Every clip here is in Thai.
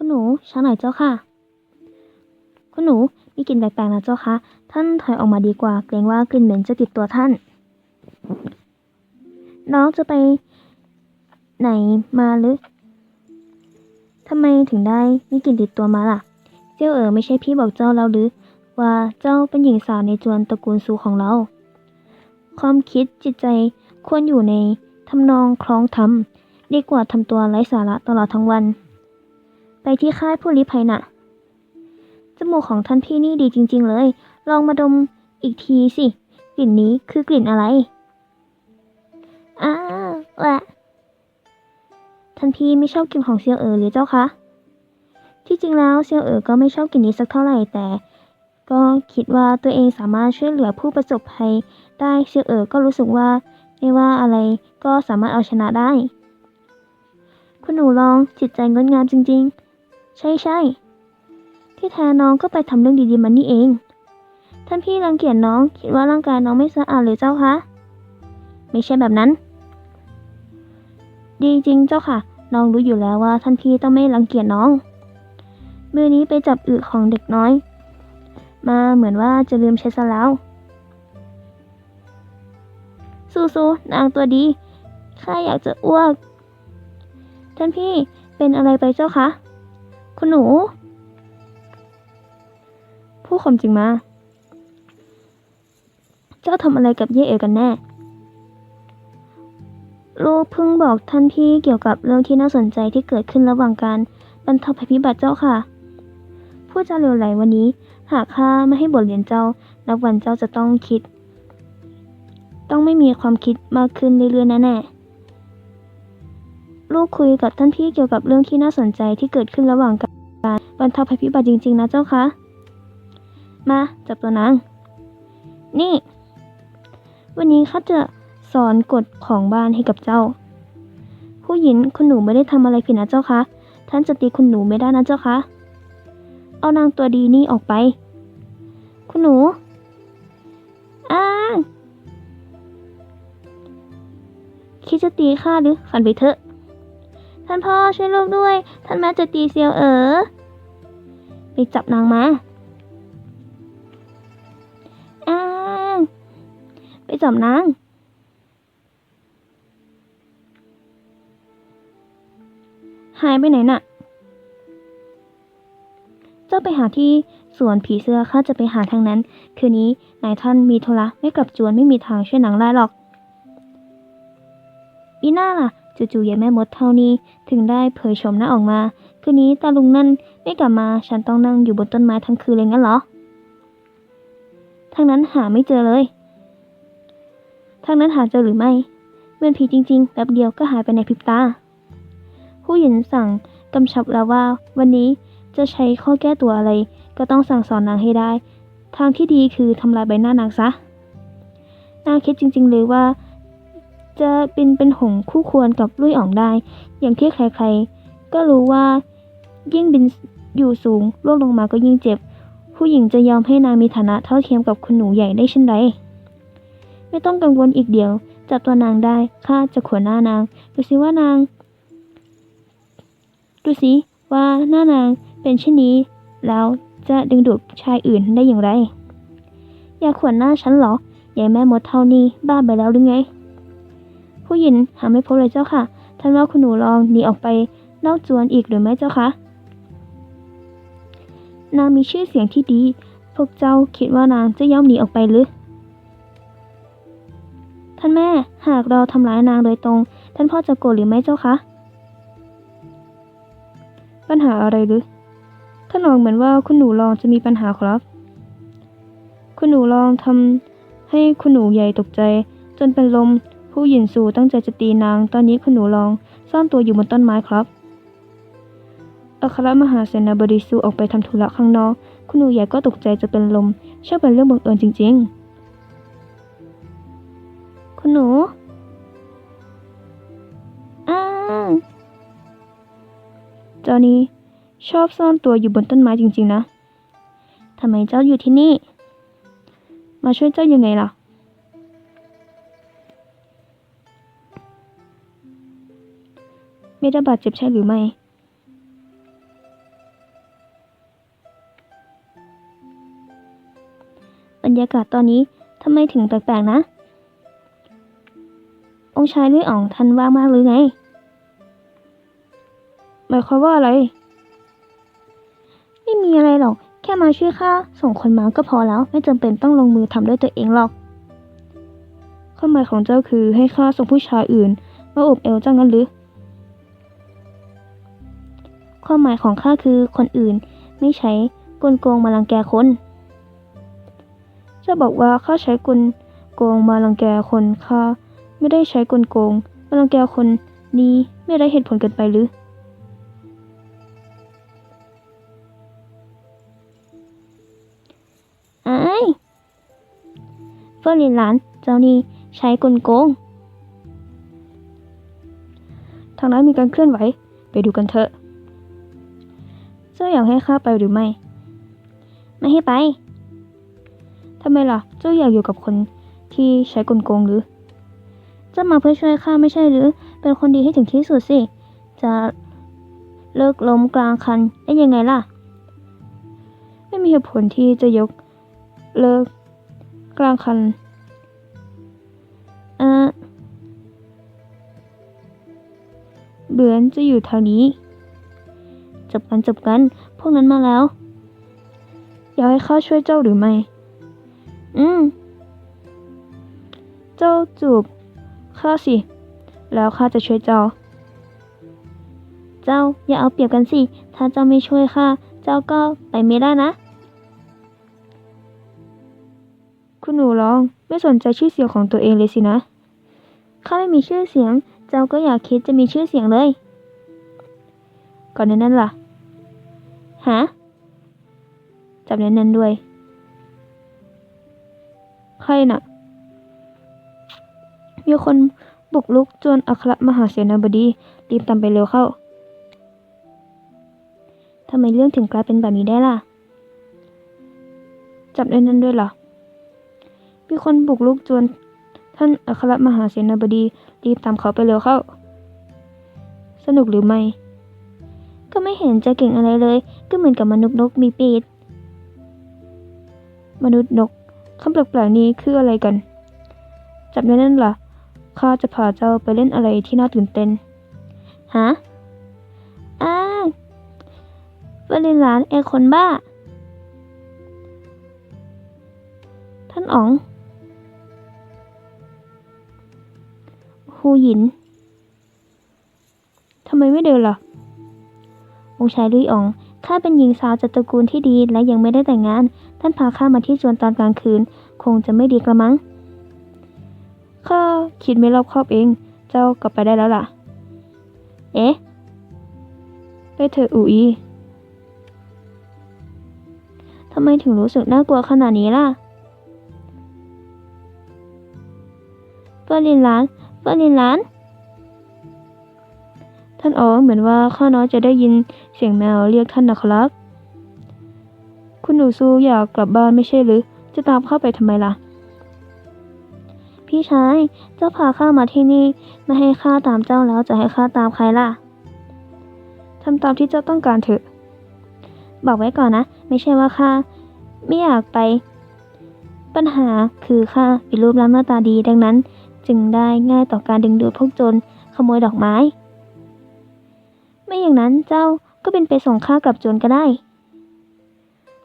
คุณหนูช้าหน่อยเจ้าค่ะ คุณหนูมีกลิ่นแปลกๆนะเจ้าคะท่านถอยออกมาดีกว่า เกรงว่ากลิ่นเหม็นจะติดตัวท่าน น้องจะไปไหนมาหรือทำไมถึงได้มีกลิ่นติดตัวมาล่ะ เจ้าเอ๋อไม่ใช่พี่บอกเจ้าแล้วหรือ ว่าเจ้าเป็นหญิงสาวในจวนตระกูลซูของเรา ความคิดจิตใจควรอยู่ในทำนองคล้องทำดีกว่าทำตัวไร้สาระตลอดทั้งวัน ที่ค่ายผู้ลี้ภัยน่ะ จมูกของท่านพี่นี่ดีจริง ๆ เลย ลองมาดมอีกทีสิ กลิ่นนี้คือกลิ่นอะไร อ้าวแหละท่านพี่ไม่ชอบกลิ่นของเซียวเอ๋อหรือเจ้าคะ ที่จริงแล้วเซียวเอ๋อก็ไม่ชอบกลิ่นนี้สักเท่าไหร่แต่ ก็คิดว่าตัวเองสามารถช่วยเหลือผู้ประสบภัยได้เซียวเอ๋อก็รู้สึกว่าไม่ว่าอะไรก็สามารถเอาชนะได้ คุณหนูลองจิตใจงดงามจริง ๆ ใช่ใช่ที่แท้น้องก็ไปทำเรื่องดีๆมันนี่เอง ท่านพี่รังเกียจน้องคิดว่าร่างกายน้องไม่สะอาดหรือเจ้าคะ ไม่ใช่แบบนั้น ดีจริงเจ้าค่ะ น้องรู้อยู่แล้วว่าท่านพี่ต้องไม่รังเกียจน้อง มือนี้ไปจับอึของเด็กน้อย มาเหมือนว่าจะลืมใช้ซะแล้วสู้ๆนางตัวดีข้าอยากจะอ้วก ท่านพี่เป็นอะไรไปเจ้าคะ คุณหนู ผู้ความจริงมา เจ้าทำอะไรกับเย่เอ๋กันแน่ ลูกเพิ่งบอกท่านพี่เกี่ยวกับเรื่องที่น่าสนใจที่เกิดขึ้นระหว่างการบรรเทาภัยพิบัติเจ้าค่ะ ผู้จาเร็วไหลวันนี้ หากข้าไม่ให้บทเรียนเจ้า นับวันเจ้าจะต้องคิด ต้องไม่มีความคิดมากขึ้นเรื่อยๆแน่ๆ ลูกคุยกับท่านพี่เกี่ยวกับเรื่องที่น่าสนใจที่เกิดขึ้นระหว่างการบรรเทาภัยพิบัติจริง ๆ นะเจ้าคะ มาจับตัวนาง นี่ วันนี้ข้าจะสอนกฎของบ้านให้กับเจ้า ผู้หญิงคุณหนูไม่ได้ทำอะไรผิดนะเจ้าคะ ท่านจะตีคุณหนูไม่ได้นะเจ้าคะ เอานางตัวดีนี่ออกไป คุณหนูอ้างคิดจะตีข้าหรือฝันไปเถอะ ท่านพ่อช่วยลูกด้วย ท่านแม่จะตีเซียวเอ๋อไปจับนางมาอ้าไปจับนางหายไปไหนน่ะ เจ้าไปหาที่สวนผีเสื้อข้าจะไปหาทางนั้น คืนนี้นายท่านมีธุระไม่กลับจวนไม่มีทางช่วยนังได้หรอกอีน่าล่ะ จู่ๆยายแม่มดเท่านี้ ถึงได้เผยโฉมหน้าออกมา คืนนี้ตาลุงนั่นไม่กลับมา ฉันต้องนั่งอยู่บนต้นไม้ทั้งคืนเลยงั้นเหรอทางนั้นหาไม่เจอเลยทางนั้นหาเจอหรือไม่เมือนผีจริงๆแป๊บเดียวก็หายไปในพริบตา ผู้หญิงสั่งกำชับแล้วว่า วันนี้จะใช้ข้อแก้ตัวอะไร ก็ต้องสั่งสอนนางให้ได้ ทางที่ดีคือทำลายใบหน้านางซะ นางคิดจริงๆเลยว่า จะเป็นเป็นหงส์คู่ควรกับลุยอ่องได้ อย่างที่ใครๆ ก็รู้ว่า ยิ่งบินอยู่สูงล่วงลงมาก็ยิ่งเจ็บ ผู้หญิงจะยอมให้นางมีฐานะเท่าเทียมกับคุณหนูใหญ่ได้เช่นไรไม่ต้องกังวลอีกเดียว จับตัวนางได้ข้าจะขวนหน้านาง ดูสิว่านาง ดูสิว่าหน้านางเป็นเช่นนี้ แล้วจะดึงดูดชายอื่นได้อย่างไร อยากขวนหน้าฉันเหรอยายแม่มดเท่านี้บ้าไปแล้วหรือไง ผู้หญิงหาไม่พบเลยเจ้าค่ะ ท่านว่าคุณหนูลองหนีออกไปนอกจวนอีกหรือไม่เจ้าคะ นางมีชื่อเสียงที่ดี พวกเจ้าคิดว่านางจะยอมหนีออกไปหรือ ท่านแม่หากเราทำร้ายนางโดยตรง ท่านพ่อจะโกรธหรือไม่เจ้าคะ ปัญหาอะไรหรือ ท่านลองเหมือนว่าคุณหนูลองจะมีปัญหาครับ คุณหนูลองทำให้คุณหนูใหญ่ตกใจ จนเป็นลม ผู้หญิงสู่ตั้งใจจะตีนาง ตอนนี้คุณหนูลองซ่อนตัวอยู่บนต้นไม้ครับ อัครมหาเสนาบดีสูออกไปทำธุระข้างนอก คุณหนูใหญ่ก็ตกใจจะเป็นลมช่างเป็นเรื่องบังเอิญจริง ๆ คุณหนูอ้าจ้านี้ชอบซ่อนตัวอยู่บนต้นไม้จริง ๆ นะทำไมเจ้าอยู่ที่นี่ มาช่วยเจ้ายังไงล่ะ ไม่ได้บาดเจ็บใช่หรือไม่บรรยากาศตอนนี้ทำไมถึงแปลกๆนะ องชายด้วยอ่องทันว่างมากหรือไง หมายความว่าอะไร ไม่มีอะไรหรอก แค่มาช่วยข้าส่งคนมาก็พอแล้ว ไม่จำเป็นต้องลงมือทำด้วยตัวเองหรอกข้อหมายของเจ้าคือให้ข้าส่งผู้ชายอื่น มาอบเอวเจ้างั้นหรือ ความหมายของข้าคือคนอื่นไม่ใช้กลโกงมาลังแกคนจ้าบอกว่าข้าใช้กลโกงมารังแกคนข้าไม่ได้ใช้กลโกงมารังแกคนนี้ไม่ได้เหตุผลเกินไปหรืออ้เฟอร์ลินหลานเจ้านี่ใช้กลโกง ทางนั้นมีการเคลื่อนไหว ไปดูกันเถอะ เจ้าอยากให้ข้าไปหรือไม่ ไม่ให้ไป ทำไมล่ะ เจ้าอยากอยู่กับคนที่ใช้กลโกงหรือ เจ้ามาเพื่อช่วยข้าไม่ใช่หรือ เป็นคนดีให้ถึงที่สุดสิ จะเลิกล้มกลางคันได้ยังไงล่ะ ไม่มีเหตุผลที่จะยกเลิกกลางคันเออเบือนจะอยู่ทางนี้ จบกันจบกัน พวกนั้นมาแล้ว อยากให้ข้าช่วยเจ้าหรือไม่ อืม เจ้าจูบข้าสิ แล้วข้าจะช่วยเจ้า เจ้าอย่าเอาเปรียบกันสิ ถ้าเจ้าไม่ช่วยข้า เจ้าก็ไปไม่ได้นะ คุณหนูร้องไม่สนใจชื่อเสียงของตัวเองเลยสินะ ข้าไม่มีชื่อเสียง เจ้าก็อยากคิดจะมีชื่อเสียงเลยก่อนนานั้นล่ะ ฮะจับแน่นๆด้วย ใครน่ะ มีคนบุกลุกจนอัครมหาเสนาบดี รีบตามไปเร็วเข้า ทำไมเรื่องถึงกลายเป็นแบบนี้ได้ล่ะ จับแน่นๆด้วยล่ะมีคนบุกลุกจนท่านอัครมหาเสนาบดี รีบตามเขาไปเร็วเข้า สนุกหรือไม่ ก็ไม่เห็นจะเก่งอะไรเลย ก็เหมือนกับมนุษย์นกมีปีกมนุษย์นกคำแปลกๆนี้คืออะไรกัน จับแน่นๆล่ะข้าจะพาเจ้าไปเล่นอะไรที่น่าตื่นเต้นฮะอ้าเลินหลานไอคนบ้า ท่านอ๋องฮูหยินทำไมไม่เดินล่ะ องค์ชายลุยอองข้าเป็นหญิงสาวจากตระกูลที่ดีและยังไม่ได้แต่งงาน ท่านพาข้ามาที่จวนตอนกลางคืน คงจะไม่ดีกระมัง ข้าคิดไม่รอบคอบเอง เจ้ากลับไปได้แล้วล่ะ เอ๊ะ ไปเถอะอูอีทำไมถึงรู้สึกน่ากลัวขนาดนี้ล่ะเฟอร์ลินหลานเฟอร์ลินหลาน ท่านอ๋อเหมือนว่าข้าน้อยจะได้ยินเสียงแมวเรียกท่านนะครับ คุณหนูซูอยากกลับบ้านไม่ใช่หรือ จะตามข้าไปทำไมล่ะ พี่ชายเจ้าพาข้ามาที่นี่ ไม่ให้ข้าตามเจ้าแล้วจะให้ข้าตามใครล่ะทำตามที่เจ้าต้องการเถอะ บอกไว้ก่อนนะ ไม่ใช่ว่าข้าไม่อยากไป ปัญหาคือข้าเป็นรูปร่างหน้าตาดีดังนั้น จึงได้ง่ายต่อการดึงดูดพวกโจรขโมยดอกไม้ ไม่อย่างนั้นเจ้าก็เป็นไปส่งข้ากลับโจรก็ได้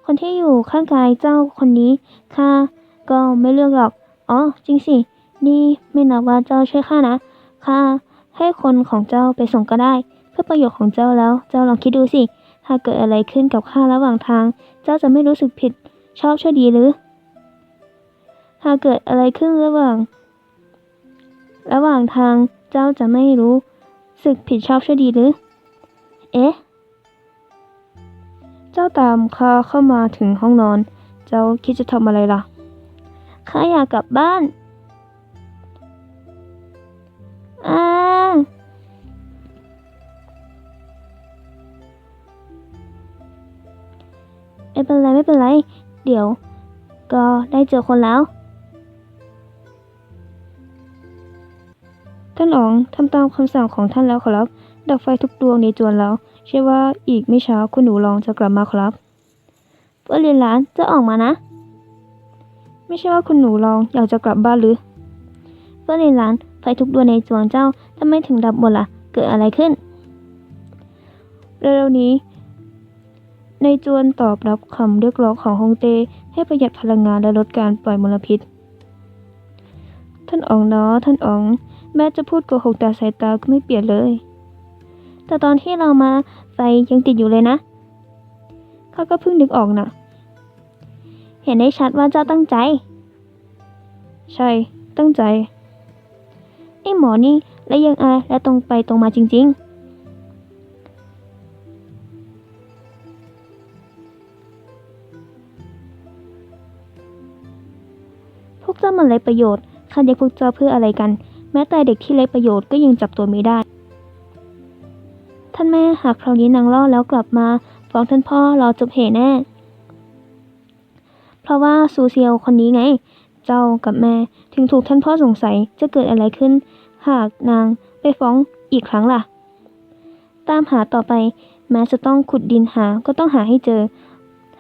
คนที่อยู่ข้างกายเจ้าคนนี้ข้าก็ไม่เลือกหรอก อ๋อ จริงสิ นี่ไม่นับว่าเจ้าช่วยข้านะ ข้าให้คนของเจ้าไปส่งก็ได้ เพื่อประโยชน์ของเจ้าแล้ว เจ้าลองคิดดูสิ ถ้าเกิดอะไรขึ้นกับข้าระหว่างทาง เจ้าจะไม่รู้สึกผิด ชอบช่วดีหรือ ถ้าเกิดอะไรขึ้นระหว่าง ระหว่างทาง เจ้าจะไม่รู้สึกผิดชอบช่วดีหรือ เอ๊ะ เจ้าตามข้าเข้ามาถึงห้องนอน เจ้าคิดจะทำอะไรล่ะ ข้าอยากกลับบ้านอ่าไม่เป็นไรไม่เป็นไร เดี๋ยว ก็ได้เจอคนแล้ว ท่านอ๋องทำตามคำสั่งของท่านแล้วขอรับ ดับไฟทุกดวงในจวนแล้ว เชื่อว่าอีกไม่ช้าคุณหนูรองจะกลับมาครับเพื่อเรียนร้านจะออกมานะ ไม่ใช่ว่าคุณหนูลองอยากจะกลับบ้านหรือก็ในร้านไฟทุกดวงในจวงเจ้าทำไมถึงดับหมดล่ะ เกิดอะไรขึ้น เร็วๆนี้ ในจวนตอบรับคำเรียกร้องของฮงเต้ให้ประหยัดพลังงานและลดการปล่อยมลพิษ ท่านอ๋องเนาะท่านอ๋อง แม้จะพูดโกหกแต่สายตาก็ไม่เปลี่ยนเลย แต่ตอนที่เรามาไฟยังติดอยู่เลยนะ เขาก็เพิ่งนึกออกน่ะ เห็นได้ชัดว่าเจ้าตั้งใจ ใช่ ตั้งใจ ไอ้หมอนี่และยังอายและตรงไปตรงมาจริง ๆพวกเจ้ามันไรประโยชน์ข้าเรียกพวกเจ้าเพื่ออะไรกัน แม้แต่เด็กที่ไรประโยชน์ก็ยังจับตัวไม่ได้ ท่านแม่หากคราวนี้นางล่อแล้วกลับมาฟ้องท่านพ่อรอจบเหตุแน่ เพราะว่าซูเซียวคนนี้ไง เจ้ากับแม่ถึงถูกท่านพ่อสงสัยจะเกิดอะไรขึ้น หากนางไปฟ้องอีกครั้งล่ะ ตามหาต่อไป แม้จะต้องขุดดินหาก็ต้องหาให้เจอ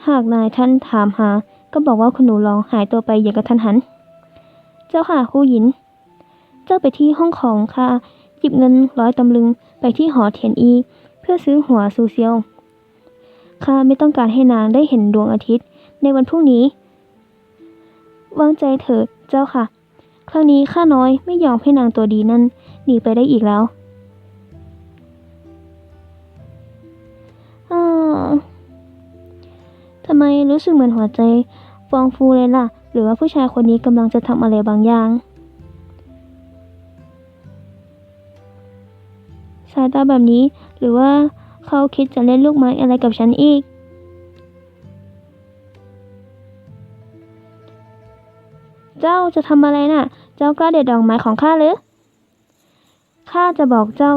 หากนายท่านถามหา ก็บอกว่าคุณหนูลองหายตัวไปอย่างกระทันหัน เจ้าค่ะครูหยิน เจ้าไปที่ห้องของค่ะ หยิบเงินร้อยตำลึงไปที่หอเทียนอี เพื่อซื้อหัวซูเซียวข้าไม่ต้องการให้นางได้เห็นดวงอาทิตย์ ในวันพรุ่งนี้ วางใจเถิดเจ้าค่ะ ครั้งนี้ข้าน้อยไม่ยอมให้นางตัวดีนั่นหนีไปได้อีกแล้วทำไมรู้สึกเหมือนหัวใจฟองฟูเลยล่ะ หรือว่าผู้ชายคนนี้กำลังจะทำอะไรบางอย่าง ตาแบบนี้ หรือว่าเขาคิดจะเล่นลูกไม้อะไรกับฉันอีก เจ้าจะทำอะไรน่ะ เจ้ากล้าเด็ดดอกไม้ของข้าหรือ ข้าจะบอกเจ้า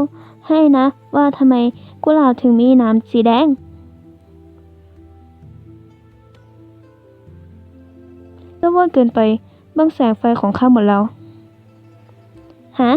ให้นะ ว่าทำไมกุหลาบถึงมีน้ำสีแดง เจ้าว่อนเกินไปบางแสงไฟของข้าหมดแล้ว ฮะ